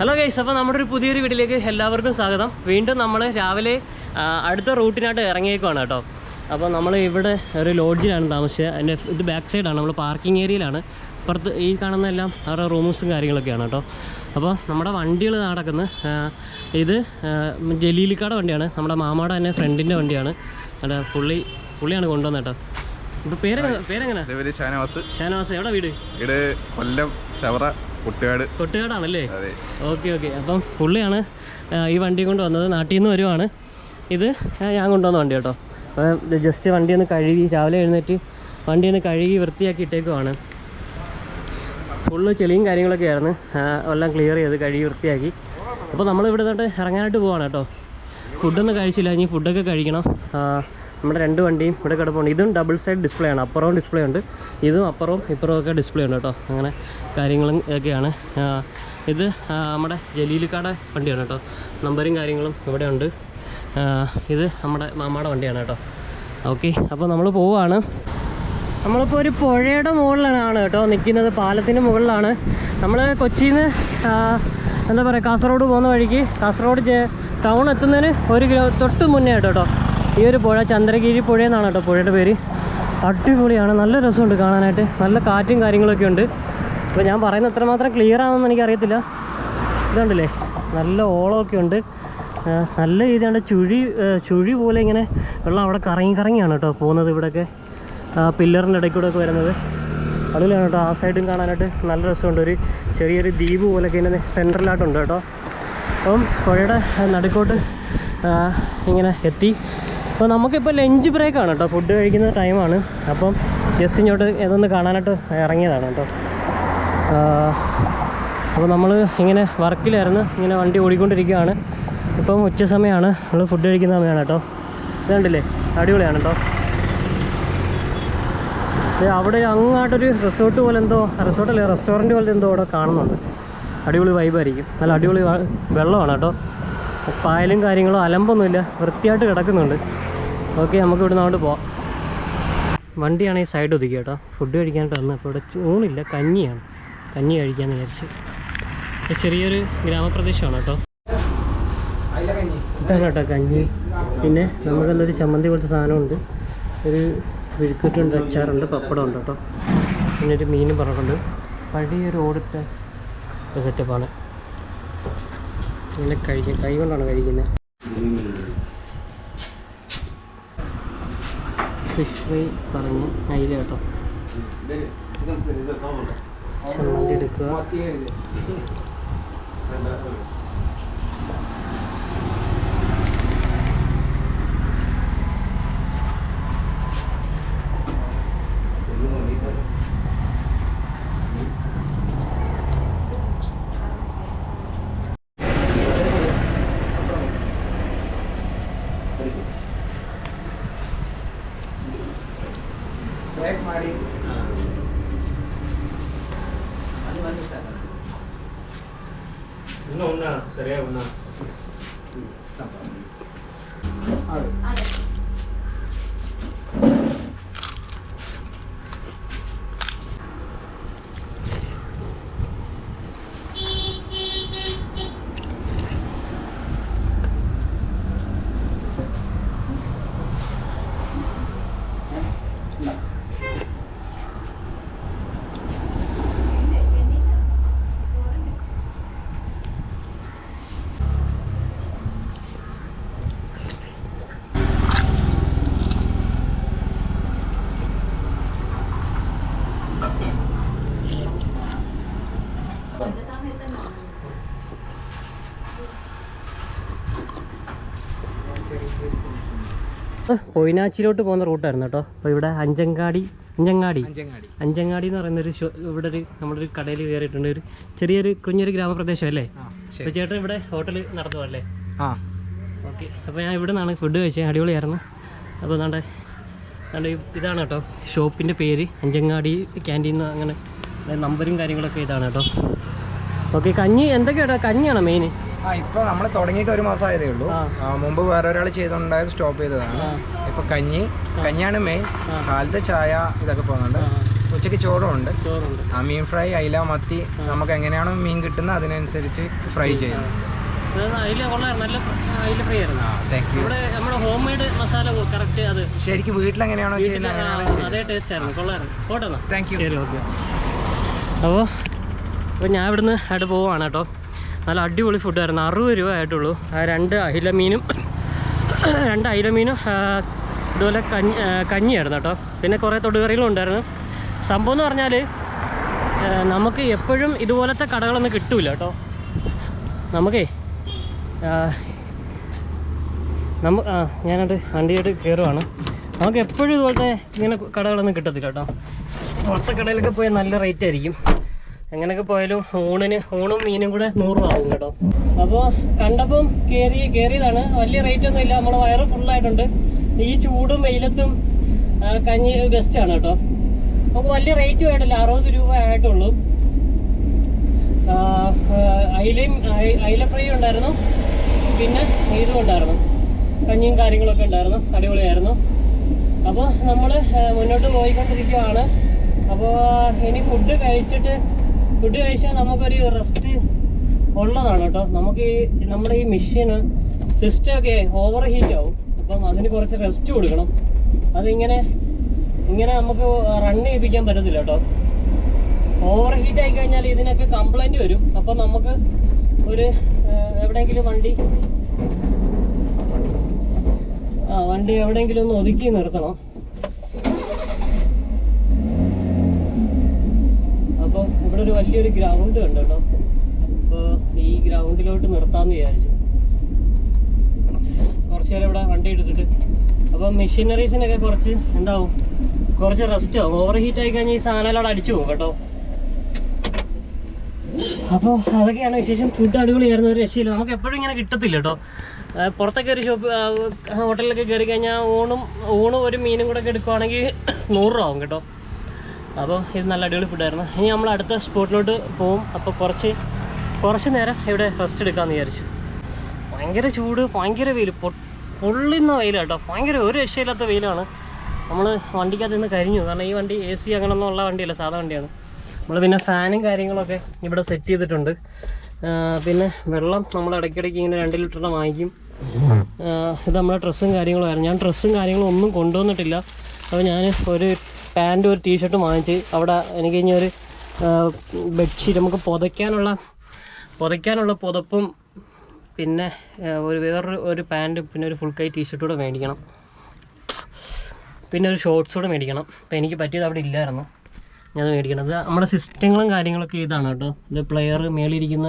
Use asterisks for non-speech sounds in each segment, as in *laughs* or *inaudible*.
Hello guys അപ്പോൾ നമ്മുടെ ഒരു പുതിയൊരു വീട്ടിലേക്ക് എല്ലാവർക്കും സ്വാഗതം. വീണ്ടും നമ്മൾ രാവിലെ അടുത്ത റൂട്ടിനായിട്ട് ഇറങ്ങിയേക്കുവാണ് കേട്ടോ. അപ്പോൾ നമ്മൾ ഇവിടെ ഒരു ലോഡ്ജിലാണ് താമസിച്ചത്. അതിന്റെ ഇത് ബാക്ക് സൈഡാണ് നമ്മൾ പാർക്കിംഗ് ഏരിയയിലാണ് അപ്പുറത്ത് ഈ കാണുന്ന എല്ലാം അവരുടെ റൂംസും കാര്യങ്ങളൊക്കെയാണ് കേട്ടോ. അപ്പോൾ നമ്മുടെ വണ്ടികൾ നടക്കുന്നത് ഇത് ജലീലിക്കാട് വണ്ടിയാണ്. നമ്മുടെ മാമാടെ തന്നെ ഫ്രണ്ടിന്റെ വണ്ടിയാണ്. അവിടെ പുള്ളി പുള്ളിയാണ് കൊണ്ടുവന്നത് കേട്ടോ. ഇപ്പോൾ പേരെങ്ങനെ? പേരെങ്ങനെ ഷാനവാസ്. ഷാനവാസ് എവിടെ വീട്? വീട് കൊല്ലം ചവറ. കുട്ടിയാട്. കൊട്ടുകാടാണല്ലേ? Okay okay. അപ്പം പുള്ളിയാണ് ഈ വണ്ടി കൊണ്ട് വന്നത്. നാട്ടിൽ നിന്ന് വരുവാണ്. ഇത് ഞാൻ കൊണ്ടുവന്ന വണ്ടി കേട്ടോ അപ്പം ജസ്റ്റ് വണ്ടി ഒന്ന് കഴുകി രാവിലെ എഴുന്നേറ്റ് വണ്ടി ഒന്ന് കഴുകി വൃത്തിയാക്കി ഇട്ടേക്കുവാണ്. ഫുള്ള് ചെളിയും കാര്യങ്ങളൊക്കെ ആയിരുന്നു. എല്ലാം ക്ലിയർ ചെയ്ത് കഴുകി വൃത്തിയാക്കി. അപ്പോൾ നമ്മൾ ഇവിടെ തൊട്ട് ഇറങ്ങാനായിട്ട് പോവാണ് കേട്ടോ. ഫുഡൊന്നും കഴിച്ചില്ല. ഇനി ഫുഡൊക്കെ കഴിക്കണം. നമ്മുടെ രണ്ട് വണ്ടിയും ഇവിടെ കിടപ്പുണ്ട്. ഇതും ഡബിൾ സൈഡ് ഡിസ്പ്ലേ ആണ്. അപ്പുറവും ഡിസ്പ്ലേ ഉണ്ട്. ഇതും അപ്പുറവും ഇപ്പുറവും ഒക്കെ ഡിസ്പ്ലേ ഉണ്ട് കേട്ടോ. അങ്ങനെ കാര്യങ്ങളും ഒക്കെയാണ്. ഇത് നമ്മുടെ ജലീലിക്കാട വണ്ടിയാണ് കേട്ടോ. നമ്പറും കാര്യങ്ങളും ഇവിടെ ഉണ്ട്. ഇത് നമ്മുടെ മാമാടെ വണ്ടിയാണ് കേട്ടോ. ഓക്കെ അപ്പോൾ നമ്മൾ പോവുകയാണ് നമ്മളിപ്പോൾ ഒരു പുഴയുടെ മുകളിലാണ് കേട്ടോ നിൽക്കുന്നത്. പാലത്തിന് മുകളിലാണ്. നമ്മൾ കൊച്ചിയിൽ നിന്ന് എന്താ പറയുക കാസർഗോഡ് പോകുന്ന വഴിക്ക് കാസർഗോഡ് ടൗൺ എത്തുന്നതിന് ഒരു കിലോ തൊട്ട് മുന്നേ കേട്ടോ. ഈ ഒരു പുഴ ചന്ദ്രഗിരി പുഴ എന്നാണ് കേട്ടോ പുഴയുടെ പേര്. അടിപൊളിയാണ്. നല്ല രസമുണ്ട് കാണാനായിട്ട്. നല്ല കാറ്റും കാര്യങ്ങളൊക്കെ ഉണ്ട്. അപ്പോൾ ഞാൻ പറയുന്ന എത്രമാത്രം ക്ലിയർ ആണെന്ന് എനിക്കറിയത്തില്ല. ഇതുണ്ടല്ലേ? നല്ല ഓളമൊക്കെ ഉണ്ട്. നല്ല രീതിയാണ്. ചുഴി ചുഴി പോലെ ഇങ്ങനെ വെള്ളം അവിടെ കറങ്ങി കറങ്ങിയാണ് കേട്ടോ പോകുന്നത് ഇവിടെയൊക്കെ. പില്ലറിന്റെ ഇടയ്ക്ക് കൂടെ ഒക്കെ വരുന്നത്. അടിപൊളിയാണ് കേട്ടോ. ആ സൈഡും കാണാനായിട്ട് നല്ല രസമുണ്ട്. ഒരു ചെറിയൊരു ദ്വീപ് പോലെയൊക്കെ ഇതിന്റെ സെന്ററിലായിട്ടുണ്ട് കേട്ടോ. അപ്പം പുഴയുടെ നടുക്കോട്ട് ഇങ്ങനെ എത്തി. അപ്പോൾ നമുക്കിപ്പോൾ ലഞ്ച് ബ്രേക്കാണ് കേട്ടോ ഫുഡ് കഴിക്കുന്ന ടൈമാണ് അപ്പം ജസ്റ്റ് ഇങ്ങോട്ട് ഇതൊന്ന് കാണാനായിട്ട് ഇറങ്ങിയതാണ് കേട്ടോ അപ്പോൾ നമ്മൾ ഇങ്ങനെ വർക്കിലായിരുന്നു. ഇങ്ങനെ വണ്ടി ഓടിക്കൊണ്ടിരിക്കുകയാണ്. ഇപ്പം ഉച്ച സമയമാണ് നമ്മൾ ഫുഡ് കഴിക്കുന്ന സമയമാണ് കേട്ടോ ഇത് കണ്ടില്ലേ? അടിപൊളിയാണ് കേട്ടോ അവിടെ അങ്ങാട്ടൊരു റിസോർട്ട് പോലെ എന്തോ റിസോർട്ടല്ലേ റെസ്റ്റോറന്റ് പോലെ എന്തോ അവിടെ കാണുന്നുണ്ട്. അടിപൊളി വൈബായിരിക്കും നല്ല അടിപൊളി വെള്ളമാണ് കേട്ടോ പായലും കാര്യങ്ങളും അലമ്പൊന്നുമില്ല. വൃത്തിയായിട്ട് കിടക്കുന്നുണ്ട്. ഓക്കെ നമുക്ക് ഇവിടുന്ന് അങ്ങോട്ട് പോവാം. വണ്ടിയാണ് ഈ സൈഡ് ഒതുക്കി കേട്ടോ. ഫുഡ് കഴിക്കാനായിട്ട് വന്നത്. അപ്പോൾ ഇവിടെ ചൂണില്ല കഞ്ഞിയാണ്. കഞ്ഞി കഴിക്കാമെന്ന് വിചാരിച്ച്. ചെറിയൊരു ഗ്രാമപ്രദേശമാണ് കേട്ടോ. ഇതാണ് കേട്ടോ കഞ്ഞി. പിന്നെ നമുക്കെന്തൊരു ചമ്മന്തി പോലത്തെ സാധനമുണ്ട്. ഒരു വിഴുക്കുറ്റുണ്ട് അച്ചാറുണ്ട് പപ്പടം ഉണ്ട് കേട്ടോ. പിന്നെ ഒരു മീനും പറഞ്ഞിട്ടുണ്ട് പഴയൊരു ഓടിട്ട സെറ്റപ്പാണ് ഇങ്ങനെ കഴിക്കും കൈ കൊണ്ടാണ് കഴിക്കുന്നത്. ഫിഷ് ഫ്രൈ പറഞ്ഞു അയില കേട്ടോ ചമ്മന്തി എടുക്കുക പൊയിനാച്ചിലോട്ട് പോകുന്ന റൂട്ടായിരുന്നു കേട്ടോ. അപ്പോൾ ഇവിടെ അഞ്ചങ്ങാടി അഞ്ചങ്ങാടി അഞ്ചങ്ങാടി. എന്ന് പറയുന്ന ഒരു ഷോ ഇവിടെ ഒരു നമ്മളൊരു കടയിൽ കയറിയിട്ടുണ്ട്. ഒരു ചെറിയൊരു കുഞ്ഞൊരു ഗ്രാമപ്രദേശം അല്ലേ? അപ്പോൾ ചേട്ടൻ ഇവിടെ ഹോട്ടൽ നടത്തുമല്ലേ ആ. ഓക്കെ. അപ്പോൾ ഞാൻ ഇവിടെ നിന്നാണ് ഫുഡ് കഴിച്ചത്. അടിപൊളിയായിരുന്നു. അപ്പോൾ നമ്മുടെ നമ്മുടെ ഇതാണ് കേട്ടോ. ഷോപ്പിന്റെ പേര്. അഞ്ചങ്ങാടി ക്യാന്റീൻ അങ്ങനെ നമ്പരും കാര്യങ്ങളൊക്കെ ഇതാണ് കേട്ടോ. ഓക്കെ കഞ്ഞി എന്തൊക്കെയാട്ടോ കഞ്ഞിയാണോ മെയിൻ ആ ഇപ്പൊ നമ്മൾ തുടങ്ങിയിട്ട് ഒരു മാസം ആയതേ ഉള്ളൂ മുമ്പ് വേറെ ഒരാൾ ചെയ്തുണ്ടായത് സ്റ്റോപ്പ് ചെയ്തതാണ്. ഇപ്പൊ കഞ്ഞി കഞ്ഞിയാണ് മെയിൻ. കാലത്തെ ചായ ഇതൊക്കെ പോകുന്നുണ്ട്. ഉച്ചയ്ക്ക് ചോറും ഉണ്ട് ആ മീൻ ഫ്രൈ അയില മത്തി നമുക്ക് എങ്ങനെയാണോ മീൻ കിട്ടുന്നത് അതിനനുസരിച്ച് ഫ്രൈ ചെയ്യും. ഇത് അതിൽ കൊള്ളായിരുന്നു. നല്ല അതിൽ ആയിരുന്നു. ആ ഇവിടെ നമ്മുടെ ഹോം മസാല കറക്റ്റ് അത്. ശരിക്കും വീട്ടിൽ എങ്ങനെയാണോ ചെയ്യുന്നത് അപ്പോൾ ഞാൻ ഇവിടുന്ന് അവിടെ പോവാണ് കേട്ടോ. നല്ല അടിപൊളി ഫുഡായിരുന്നു അറുപത് രൂപ ആയിട്ടുള്ളൂ. ആ രണ്ട് അയില മീനും രണ്ട് അയില മീനും ഇതുപോലെ കഞ്ഞി കഞ്ഞിയായിരുന്നു കേട്ടോ. പിന്നെ കുറേ തൊടുകറികളും ഉണ്ടായിരുന്നു. സംഭവം എന്ന് പറഞ്ഞാൽ നമുക്ക് എപ്പോഴും ഇതുപോലത്തെ കടകളൊന്നും കിട്ടില്ല കേട്ടോ. നമുക്കേ നമ്മ ആ ഞാനത് വണ്ടിയായിട്ട് കയറുവാണ് നമുക്ക് എപ്പോഴും ഇതുപോലത്തെ ഇങ്ങനെ കടകളൊന്നും കിട്ടത്തില്ല കേട്ടോ. പുറത്തെ കടയിലൊക്കെ പോയാൽ നല്ല റേറ്റ് ആയിരിക്കും. എങ്ങനെയൊക്കെ പോയാലും ഊണിന് ഊണും മീനും കൂടെ നൂറ് ആവും കേട്ടോ. അപ്പോൾ കണ്ടപ്പം കയറി കയറിയതാണ് വലിയ റേറ്റ് ഒന്നും ഇല്ല. നമ്മുടെ വയറ് ഫുള്ളായിട്ടുണ്ട് ഈ ചൂടും വെയിലത്തും കഞ്ഞി ബെസ്റ്റാണ് കേട്ടോ. നമുക്ക് വലിയ റേറ്റും ആയിട്ടില്ല അറുപത് രൂപ ആയിട്ടുള്ളൂ. അയിലയും അയില ഫ്രൈ ഉണ്ടായിരുന്നു. പിന്നെ ഇതും ഉണ്ടായിരുന്നു. കഞ്ഞിയും കാര്യങ്ങളൊക്കെ ഉണ്ടായിരുന്നു. അടിപൊളിയായിരുന്നു. അപ്പോൾ നമ്മൾ മുന്നോട്ട് പോയിക്കൊണ്ടിരിക്കുകയാണ് അപ്പോൾ ഇനി ഫുഡ് കഴിച്ചിട്ട് ഫുഡ് കഴിച്ചാൽ നമുക്കൊരു റെസ്റ്റ് ഉള്ളതാണ് കേട്ടോ. നമുക്ക് ഈ നമ്മുടെ ഈ മെഷീന് സിസ്റ്റം ഒക്കെ ഓവർ ഹീറ്റ് ആവും. അപ്പം അതിന് കുറച്ച് റെസ്റ്റ് കൊടുക്കണം. അതിങ്ങനെ ഇങ്ങനെ നമുക്ക് റൺ ചെയ്യിപ്പിക്കാൻ പറ്റത്തില്ല കേട്ടോ. ഓവർ ഹീറ്റ് ആയി കഴിഞ്ഞാൽ ഇതിനൊക്കെ കംപ്ലൈന്റ് വരും. അപ്പം നമുക്ക് ഒരു എവിടെയെങ്കിലും വണ്ടി ആ വണ്ടി എവിടെയെങ്കിലും ഒന്ന് ഒതുക്കി നിർത്തണം. ഇവിടെ ഒരു വലിയൊരു ഗ്രൗണ്ട് ഉണ്ട് കേട്ടോ അപ്പോൾ ഈ ഗ്രൗണ്ടിലോട്ട് നിർത്താമെന്ന് വിചാരിച്ചു. കുറച്ച് നേരം ഇവിടെ വണ്ടി എടുത്തിട്ട്. അപ്പോൾ മെഷീനറീസിനൊക്കെ കുറച്ച് എന്താവും? കുറച്ച് റെസ്റ്റ് ആവും. ഓവർ ഹീറ്റ് ആയി കഴിഞ്ഞാൽ ഈ സാധനം അടിച്ചു പോകും കേട്ടോ. അപ്പോൾ അതൊക്കെയാണ് വിശേഷം. ഫുഡ് അടിപൊളിയായിരുന്നു. ഒരു രക്ഷയില്ല. നമുക്ക് എപ്പോഴും ഇങ്ങനെ കിട്ടത്തില്ല കേട്ടോ. പുറത്തൊക്കെ ഒരു ഷോപ്പ് ഹോട്ടലിലൊക്കെ കയറി കഴിഞ്ഞാൽ ഊണും ഊണും ഒരു മീനും കൂടെ ഒക്കെ എടുക്കുവാണെങ്കിൽ നൂറ് രൂപ ആവും കേട്ടോ. അപ്പോൾ ഇത് നല്ല അടിപൊളി ഫുഡായിരുന്നു ഇനി നമ്മൾ അടുത്ത സ്പോട്ടിലോട്ട് പോവും. അപ്പോൾ കുറച്ച് കുറച്ച് നേരം ഇവിടെ റെസ്റ്റ് എടുക്കാമെന്ന് വിചാരിച്ചു. ഭയങ്കര ചൂട് ഭയങ്കര വെയിൽ പൊള്ളുന്ന വെയിലാണ് കേട്ടോ ഭയങ്കര ഒരു രക്ഷയില്ലാത്ത വെയിലാണ്. നമ്മൾ വണ്ടിക്കകത്ത് നിന്ന് കരിഞ്ഞു. കാരണം ഈ വണ്ടി എ സി അങ്ങനെയൊന്നും ഉള്ള വണ്ടിയല്ല സാധാ വണ്ടിയാണ്. നമ്മൾ പിന്നെ ഫാനും കാര്യങ്ങളൊക്കെ ഇവിടെ സെറ്റ് ചെയ്തിട്ടുണ്ട്. പിന്നെ വെള്ളം നമ്മൾ ഇടയ്ക്കിടയ്ക്ക് ഇങ്ങനെ രണ്ട് ലിറ്ററിന്റെ വാങ്ങിക്കും. ഇത് നമ്മുടെ ഡ്രസ്സും കാര്യങ്ങളുമായിരുന്നു ഞാൻ ഡ്രസ്സും കാര്യങ്ങളും ഒന്നും കൊണ്ടുവന്നിട്ടില്ല. അപ്പോൾ ഞാൻ ഒരു പാന്റും ഒരു ടീഷർട്ടും വാങ്ങിച്ച് അവിടെ എനിക്ക് ഇനി ഒരു ബെഡ്ഷീറ്റ് നമുക്ക് പുതയ്ക്കാനുള്ള പുതയ്ക്കാനുള്ള പുതപ്പും പിന്നെ ഒരു വേറൊരു ഒരു പാന്റും പിന്നെ ഒരു ഫുൾ കൈ ടീഷർട്ടും കൂടെ മേടിക്കണം. പിന്നെ ഒരു ഷോർട്സ് കൂടെ മേടിക്കണം. അപ്പോൾ എനിക്ക് പറ്റിയത് അവിടെ ഇല്ലായിരുന്നു. ഞാൻ മേടിക്കണം. നമ്മുടെ സിസ്റ്റങ്ങളും കാര്യങ്ങളൊക്കെ ഇതാണ് കേട്ടോ. ഇത് പ്ലെയർ മേളിയിരിക്കുന്ന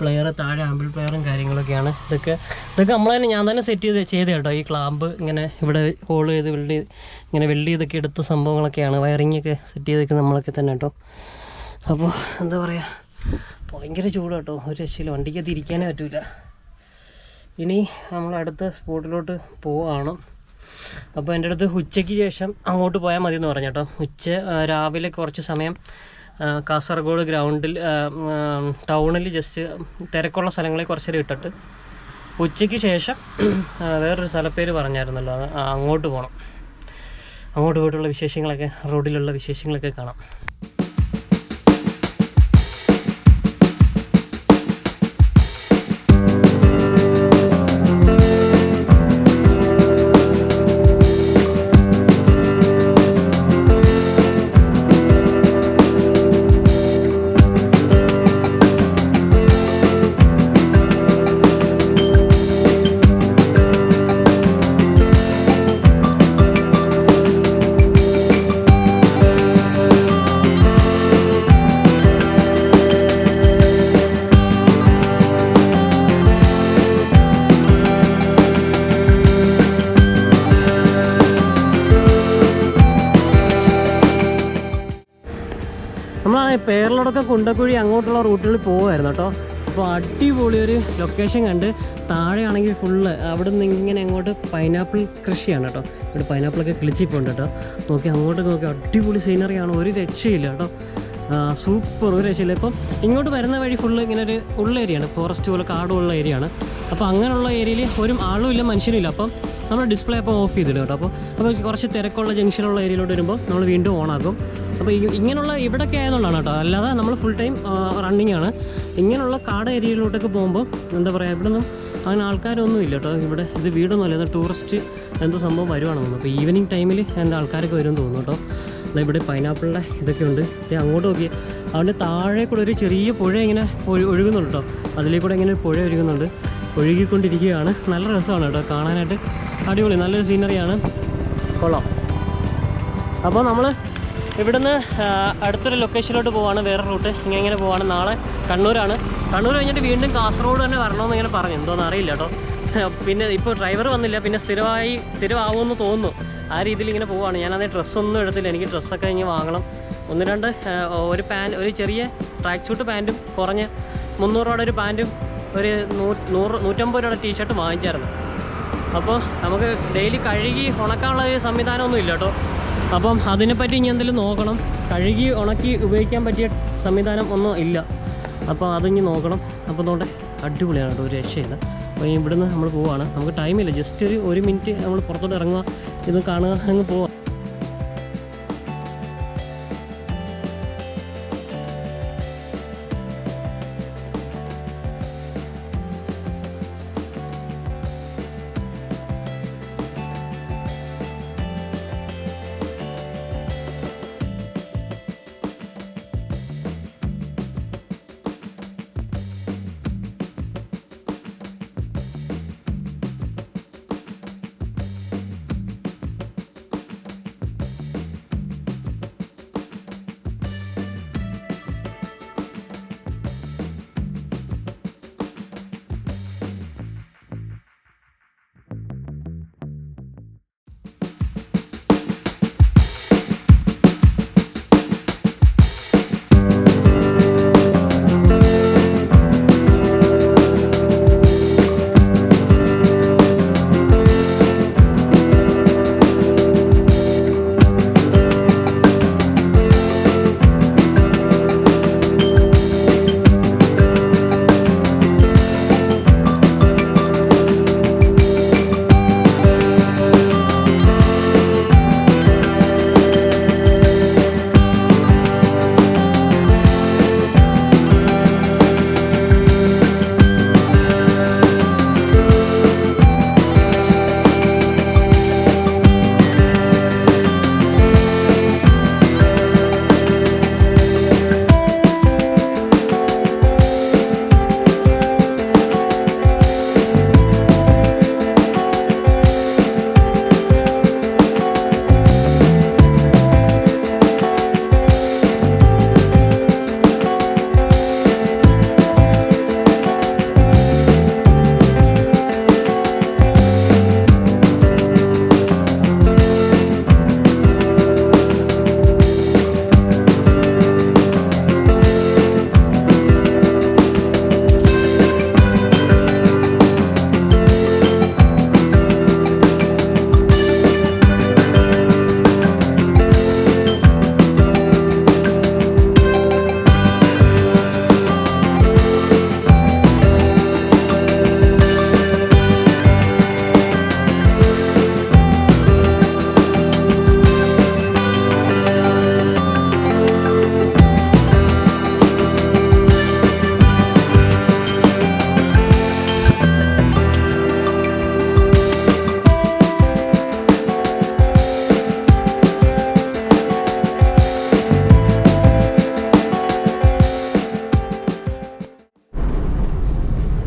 പ്ലെയർ താഴെ ആമ്പിൾ പ്ലെയറും കാര്യങ്ങളൊക്കെയാണ്. ഇതൊക്കെ ഇതൊക്കെ നമ്മൾ തന്നെ ഞാൻ തന്നെ സെറ്റ് ചെയ്ത് ചെയ്ത് കേട്ടോ. ഈ ക്ലാമ്പ് ഇങ്ങനെ ഇവിടെ ഹോൾ ചെയ്ത് വെൽഡ് ചെയ്ത് ഇങ്ങനെ വെൽഡ് ചെയ്തൊക്കെ എടുത്ത സംഭവങ്ങളൊക്കെയാണ്. വയറിങ്ങൊക്കെ സെറ്റ് ചെയ്തൊക്കെ നമ്മളൊക്കെ തന്നെ കേട്ടോ. അപ്പോൾ എന്താ പറയുക ഭയങ്കര ചൂട് കേട്ടോ. ഒരു രക്ഷയില്ല. വണ്ടിക്ക് ഇരിക്കാനേ പറ്റില്ല ഇനി നമ്മൾ അടുത്ത സ്പോട്ടിലോട്ട് പോവുകയാണ് അപ്പോൾ എന്റെ അടുത്ത് ഉച്ചയ്ക്ക് ശേഷം അങ്ങോട്ട് പോയാൽ മതി എന്ന് പറഞ്ഞു കേട്ടോ. ഉച്ച രാവിലെ കുറച്ച് സമയം കാസർഗോഡ് ഗ്രൗണ്ടിൽ ടൗണിൽ ജസ്റ്റ് തിരക്കുള്ള സ്ഥലങ്ങളിൽ കുറച്ച് നേരം ഇട്ടിട്ട് ഉച്ചയ്ക്ക് ശേഷം *clears throat* വേറൊരു സ്ഥലപ്പേര് പറഞ്ഞായിരുന്നല്ലോ അങ്ങോട്ട് പോകണം അങ്ങോട്ട് പോയിട്ടുള്ള വിശേഷങ്ങളൊക്കെ റോഡിലുള്ള വിശേഷങ്ങളൊക്കെ കാണാം. കുണ്ടക്കുഴി അങ്ങോട്ടുള്ള റൂട്ടുകളിൽ പോകുമായിരുന്നു കേട്ടോ. അപ്പോൾ അടിപൊളി ഒരു ലൊക്കേഷൻ കണ്ട് താഴെയാണെങ്കിൽ ഫുള്ള് അവിടെ നിന്ന് ഇങ്ങനെ അങ്ങോട്ട് പൈനാപ്പിൾ കൃഷിയാണ് കേട്ടോ. ഇവിടെ പൈനാപ്പിളൊക്കെ കിളിച്ചിപ്പോണ്ട് കേട്ടോ. നോക്കി അങ്ങോട്ട് നോക്കി അടിപൊളി സീനറിയാണ് ഒരു രക്ഷയില്ല കേട്ടോ. സൂപ്പർ ഒരു രക്ഷയില്ല. ഇപ്പം ഇങ്ങോട്ട് വരുന്ന വഴി ഫുള്ള് ഇങ്ങനെ ഒരു ഉള്ള ഏരിയയാണ് ഫോറസ്റ്റ് പോലെ കാടുള്ള ഏരിയയാണ് അപ്പോൾ അങ്ങനെയുള്ള ഏരിയയിൽ ഒരു ആളും ഇല്ല മനുഷ്യനും ഇല്ല. അപ്പം നമ്മൾ ഡിസ്പ്ലേ അപ്പോൾ ഓഫ് ചെയ്തിടും കേട്ടോ. അപ്പോൾ അപ്പോൾ കുറച്ച് തിരക്കുള്ള ജംഗ്ഷനുള്ള ഏരിയയിലോട്ട് വരുമ്പോൾ നമ്മൾ വീണ്ടും ഓണാക്കും അപ്പോൾ ഇങ്ങനെയുള്ള ഇവിടെയൊക്കെ ആയതുകൊണ്ടാണ് കേട്ടോ. അല്ലാതെ നമ്മൾ ഫുൾ ടൈം റണ്ണിങ് ആണ്. ഇങ്ങനെയുള്ള കാട് ഏരിയയിലോട്ടൊക്കെ പോകുമ്പോൾ എന്താ പറയുക ഇവിടെ നിന്നും അങ്ങനെ ആൾക്കാരൊന്നും ഇല്ല കേട്ടോ. ഇവിടെ ഇത് വീടൊന്നുമല്ല ഇത് ടൂറിസ്റ്റ് എന്തോ സംഭവം വരുവാണ് തോന്നുന്നു. അപ്പോൾ ഈവനിങ് ടൈമിൽ എന്താ ആൾക്കാരൊക്കെ വരും തോന്നുന്നു കേട്ടോ. ഇവിടെ പൈനാപ്പിളിന്റെ ഇതൊക്കെ ഉണ്ട്. അങ്ങോട്ട് നോക്കി അവിടെ താഴെ കൂടെ ഒരു ചെറിയ പുഴ ഇങ്ങനെ ഒഴുകുന്നുണ്ട് കേട്ടോ. അതിലേ കൂടെ ഇങ്ങനെ പുഴ ഒഴുകുന്നുണ്ട്. ഒഴുകിക്കൊണ്ടിരിക്കുകയാണ്. നല്ല രസമാണ് കേട്ടോ. കാണാനായിട്ട്. അടിപൊളി. നല്ലൊരു സീനറിയാണ് കൊള്ളാം. അപ്പോൾ നമ്മൾ ഇവിടുന്ന് അടുത്തൊരു ലൊക്കേഷനിലോട്ട് പോവാണ് വേറെ റൂട്ട്. ഇങ്ങനെ ഇങ്ങനെ പോവാണ്. നാളെ കണ്ണൂരാണ്. കണ്ണൂർ കഴിഞ്ഞിട്ട് വീണ്ടും കാസർഗോഡ് തന്നെ വരണമെന്ന് ഇങ്ങനെ പറഞ്ഞു. എന്തോന്ന് അറിയില്ല കേട്ടോ. *laughs* പിന്നെ ഇപ്പോൾ ഡ്രൈവർ വന്നില്ല. പിന്നെ സ്ഥിരമായി സ്ഥിരമാവുമെന്ന് തോന്നുന്നു. ആ രീതിയിൽ ഇങ്ങനെ പോവാണ്. ഞാനത് ഡ്രസ്സൊന്നും എടുത്തില്ല. എനിക്ക് ഡ്രസ്സൊക്കെ ഇനി വാങ്ങണം. ഒന്ന് രണ്ട് ഒരു പാൻ ഒരു ചെറിയ ട്രാക്ക് സൂട്ട് പാന്റും കുറഞ്ഞ് മുന്നൂറ് രൂപയുടെ ഒരു പാന്റും ഒരു നൂറ് നൂറ്റമ്പത് രൂപയുടെ ടീഷർട്ടും വാങ്ങിച്ചായിരുന്നു. അപ്പോൾ നമുക്ക് ഡെയിലി കഴുകി ഉണക്കാനുള്ള ഒരു സംവിധാനമൊന്നും ഇല്ല കേട്ടോ. അപ്പം അതിനെപ്പറ്റി ഇനി എന്തെങ്കിലും നോക്കണം. കഴുകി ഉണക്കി ഉപയോഗിക്കാൻ പറ്റിയ സംവിധാനം ഒന്നും ഇല്ല. അപ്പോൾ അതിനി നോക്കണം. അപ്പോൾ നോട്ടെ അടിപൊളിയാണ് കേട്ടോ ഒരു രക്ഷയില്ല. അപ്പോൾ ഇവിടുന്ന് നമ്മൾ പോവാണ്. നമുക്ക് ടൈമില്ല ജസ്റ്റ് ഒരു ഒരു മിനിറ്റ് നമ്മൾ പുറത്തോട്ട് ഇറങ്ങുക ഇത് കാണുക അങ്ങ് പോവാം.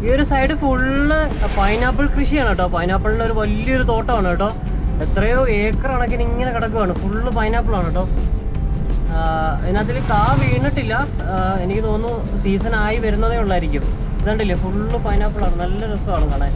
ഈ ഒരു സൈഡ് ഫുള്ള് പൈനാപ്പിൾ കൃഷിയാണ് കേട്ടോ പൈനാപ്പിളിന്റെ ഒരു വലിയൊരു തോട്ടമാണ് കേട്ടോ എത്രയോ ഏക്കർ കണക്കിന് ഇങ്ങനെ കിടക്കുകയാണ് ഫുള്ള് പൈനാപ്പിളാണ് കേട്ടോ അതിനകത്തിൽ കാ വീണിട്ടില്ല. എനിക്ക് തോന്നുന്നു സീസൺ ആയി വരുന്നതേ ഉള്ളായിരിക്കും. ഇതുണ്ടല്ലേ? ഫുള്ള് പൈനാപ്പിളാണ് നല്ല രസമാണ് കാണാൻ.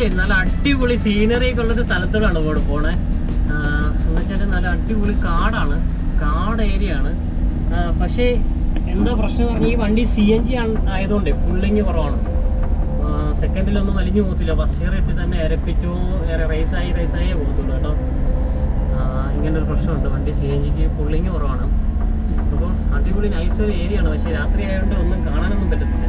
ഞാനാണെങ്കിൽ നല്ല അടിപൊളി സീനറി ഒക്കെ ഉള്ളൊരു സ്ഥലത്തോടാണ് ഇവിടെ പോണേ. നല്ല അടിപൊളി കാടാണ്. കാട് ഏരിയ ആണ്. പക്ഷേ എന്താ പ്രശ്നം എന്ന് പറഞ്ഞാൽ ഈ വണ്ടി സി എൻ ജി ആയതുകൊണ്ട് പുള്ളിങ് കുറവാണ്. സെക്കൻഡിലൊന്നും വലിഞ്ഞു പോകത്തില്ല. ബസ് ഇട്ട് തന്നെ ഇരപ്പിച്ചു റേസായി റേസായേ പോകത്തുള്ളൂ കേട്ടോ. ഇങ്ങനൊരു പ്രശ്നമുണ്ട്. വണ്ടി സി എൻ ജിക്ക് പുള്ളിങ് കുറവാണ്. അപ്പോൾ അടിപൊളി നൈസ് ഒരു ഏരിയ ആണ്. പക്ഷേ രാത്രി ആയതുകൊണ്ട് ഒന്നും കാണാനൊന്നും പറ്റത്തില്ല.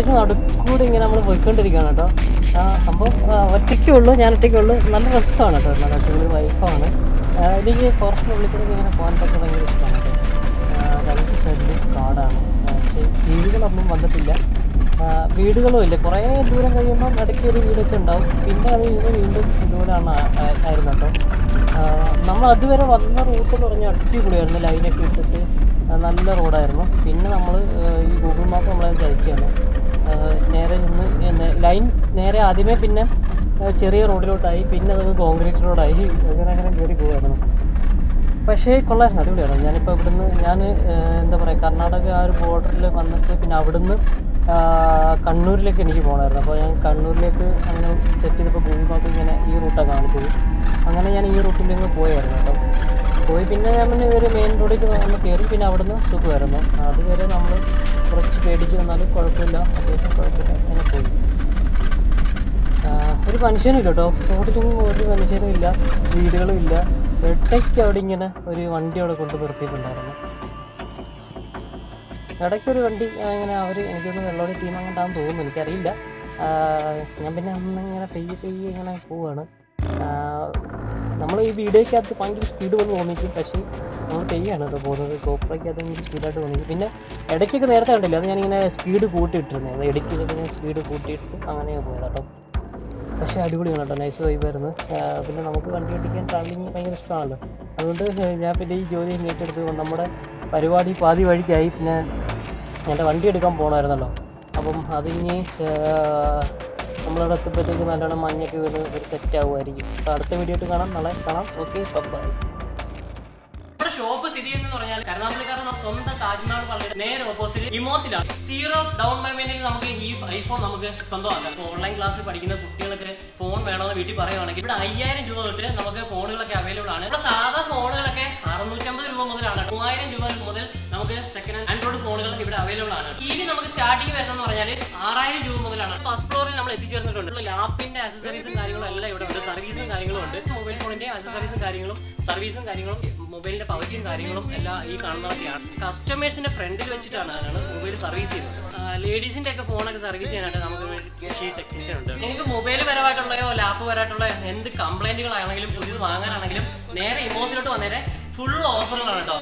കാടിന് നടുക്കൂടെ ഇങ്ങനെ നമ്മൾ പോയിക്കൊണ്ടിരിക്കുകയാണ് കേട്ടോ. സംഭവം ഒറ്റയ്ക്കേ ഉള്ളൂ ഞാൻ ഒറ്റയ്ക്കേ ഉള്ളൂ. നല്ല രസമാണ് കേട്ടോ നല്ല അടിപൊളി വൈഫാണ്. എനിക്ക് ഫോറസ്റ്റിനുള്ളിൽ കൂടെ ഇങ്ങനെ പോകാൻ പറ്റുന്ന ഭയങ്കര ഇഷ്ടമാണ് കേട്ടോ. സൈഡിൽ കാടാണ് വീടുകളൊന്നും വന്നിട്ടില്ല. വീടുകളും ഇല്ല. കുറേ ദൂരം കഴിയുമ്പോൾ ഇടയ്ക്ക് ഒരു വീടൊക്കെ ഉണ്ടാവും. പിന്നെ അത് കഴിഞ്ഞ് വീണ്ടും ഇതുപോലെയാണ് ആയിരുന്നു കേട്ടോ. നമ്മൾ അതുവരെ വന്ന റൂട്ട് പറഞ്ഞ അടിപൊളിയായിരുന്നു. ലൈനൊക്കെ ഇട്ടിട്ട് നല്ല റോഡായിരുന്നു. പിന്നെ നമ്മൾ ഈ ഗൂഗിൾ മാപ്പ് നമ്മളെ ചതിച്ചാണ് നേരെ നിന്ന് ലൈൻ നേരെ ആദ്യമേ പിന്നെ ചെറിയ റോഡിലോട്ടായി പിന്നെ അത് കോൺക്രീറ്റ് റോഡായി അങ്ങനെ അങ്ങനെ കയറി പോകുമായിരുന്നു പക്ഷേ കൊള്ളായിരുന്നു. അടിപൊളിയാണ് ഞാനിപ്പോൾ ഇവിടുന്ന് ഞാൻ എന്താ പറയുക കർണാടക ആ ഒരു ബോർഡറിൽ വന്നിട്ട് പിന്നെ അവിടുന്ന് കണ്ണൂരിലേക്ക് എനിക്ക് പോകണമായിരുന്നു അപ്പോൾ ഞാൻ കണ്ണൂരിലേക്ക് അങ്ങനെ സെറ്റ് ചെയ്തപ്പോൾ ഗൂഗിൾ മാപ്പ് ഇങ്ങനെ ഈ റൂട്ടാണ് കാണിച്ചത്. അങ്ങനെ ഞാൻ ഈ റൂട്ടിലേക്ക് പോയായിരുന്നു. കേട്ടോ പോയി. പിന്നെ നമ്മൾ ഒരു മെയിൻ റോഡിൽ നമ്മൾ കയറി പിന്നെ അവിടുന്ന് വരുന്നു അതുവരെ നമ്മൾ കുറച്ച് പേടിച്ച് വന്നാലും കുഴപ്പമില്ല. അത്യാവശ്യം കുഴപ്പമില്ല. അങ്ങനെ പോയി. ഒരു മനുഷ്യനും ഇല്ല കേട്ടോ. റോഡിലൊന്നും ഒരു മനുഷ്യനും ഇല്ല. വീടുകളും ഇല്ല. ഇടയ്ക്ക് അവിടെ ഇങ്ങനെ ഒരു വണ്ടി അവിടെ കൊണ്ട് നിർത്തിയിട്ടുണ്ടായിരുന്നു. ഇടയ്ക്കൊരു വണ്ടി ഇങ്ങനെ അവർ എനിക്കൊന്ന് വെള്ളോടി ടീം അങ്ങോട്ടാന്ന് തോന്നുന്നു. എനിക്കറിയില്ല. ഞാൻ പിന്നെ അന്ന് ഇങ്ങനെ പെയ്യെ പെയ്യെ ഇങ്ങനെ പോവാണ്. നമ്മൾ ഈ വീഡിയോയ്ക്കകത്ത് ഭയങ്കര സ്പീഡ് വന്ന് തോന്നിക്കും പക്ഷേ നമ്മൾ ചെയ്യാണ് അത് പോകുന്നത്. ഗോപ്രയ്ക്കകത്ത് എനിക്ക് സ്പീഡായിട്ട് തോന്നിക്കും പിന്നെ ഇടയ്ക്കൊക്കെ നേരത്തെ കണ്ടില്ല അത് ഞാനിങ്ങനെ സ്പീഡ് കൂട്ടിയിട്ടിരുന്നത് അത് ഇടയ്ക്ക് ഇങ്ങനെ സ്പീഡ് കൂട്ടിയിട്ട് അങ്ങനെ പോയത് കേട്ടോ. പക്ഷേ അടിപൊളിയാണ് കേട്ടോ. നൈസ് വൈബായിരുന്നു പിന്നെ നമുക്ക് വണ്ടി ഓടിക്കാൻ ട്രാവലിങ് ഭയങ്കര ഇഷ്ടമാണല്ലോ. അതുകൊണ്ട് ഞാൻ പിന്നെ ഈ ജോലി ഏറ്റെടുത്ത് നമ്മുടെ പരിപാടി പാതി വഴിക്കായി പിന്നെ എന്റെ വണ്ടി എടുക്കാൻ പോകണമായിരുന്നല്ലോ അപ്പം അതിനി നമ്മളവിടെ എത്തുമ്പോഴത്തേക്ക് നല്ലോണം മഞ്ഞൊക്കെ വീണ് ഒരു സെറ്റ് ആവുമായിരിക്കും. അപ്പോൾ അടുത്ത വീഡിയോ ആയിട്ട് കാണാം. നാളെ കാണാം. ഓക്കെ ബൈ ഷോപ്പ് സ്ഥിതി എന്ന് പറഞ്ഞാൽ കരുനാമ്പള്ളിക്കാരൻ സ്വന്തം താജ്മഹൽ പള്ളിയുടെ നേരെ ഓപ്പോസിറ്റ് ഇമോസിലാണ് സീറോ ഡൗൺ പേയ്മെന്റിൽ നമുക്ക് ഈ ഐഫോൺ നമുക്ക് സ്വന്തമാക്കാം. ഇപ്പോൾ ഓൺലൈൻ ക്ലാസ് പഠിക്കുന്ന കുട്ടികളൊക്കെ ഫോൺ വേണമെന്ന് വീട്ടിൽ പറയുകയാണെങ്കിൽ ഇവിടെ അയ്യായിരം രൂപ തൊട്ട് നമുക്ക് ഫോണുകളൊക്കെ അവൈലബിൾ ആണ്. ഇവിടെ സാധാ ഫോണുകളൊക്കെ അറുന്നൂറ്റമ്പത് രൂപ മുതലാണ്. മൂവായിരം രൂപ മുതൽ നമുക്ക് സെക്കൻഡ് ഹാൻഡ് ആൻഡ്രോയിഡ് ഫോണുകൾ ഇവിടെ അവൈലബിൾ ആണ്. ഇനി നമുക്ക് സ്റ്റാർട്ടിങ് വരുന്നതെന്ന് പറഞ്ഞാൽ ആറായിരം രൂപ മുതലാണ്. ഫസ്റ്റ് ഫ്ലോറിൽ നമ്മൾ എത്തിച്ചേർന്നിട്ടുണ്ട്. ലാപ്പിന്റെ അക്സസറീസും കാര്യങ്ങളും എല്ലാം ഇവിടെ ഉണ്ട്. സർവീസും കാര്യങ്ങളും ഉണ്ട്. മൊബൈൽ ഫോണിന്റെ അക്സസറീസും കാര്യങ്ങളും സർവീസും കാര്യങ്ങളും മൊബൈലിന്റെ പൗച്ചും കാര്യങ്ങളും എല്ലാം ഈ കാണുന്നതൊക്കെയാണ് കസ്റ്റമേഴ്സിന്റെ ഫ്രണ്ടിൽ വെച്ചിട്ടാണ് മൊബൈൽ സർവീസ് ചെയ്യുന്നത്. ലേഡീസിന്റെ ഒക്കെ ഫോണൊക്കെ സർവീസ് ചെയ്യാനായിട്ട് നമുക്ക് വേണ്ടി ടെക്നീഷ്യൻ ഉണ്ട്. നിങ്ങൾക്ക് മൊബൈൽ പരമായിട്ടുള്ളയോ ലാപ്പ് പരമായിട്ടുള്ള എന്ത് കംപ്ലൈന്റുകളാണെങ്കിലും പുതിയത് വാങ്ങാനാണെങ്കിലും നേരെ ഇമോസിലോട്ട് വന്നേരെ ഫുൾ ഓഫറുകളാണ് കേട്ടോ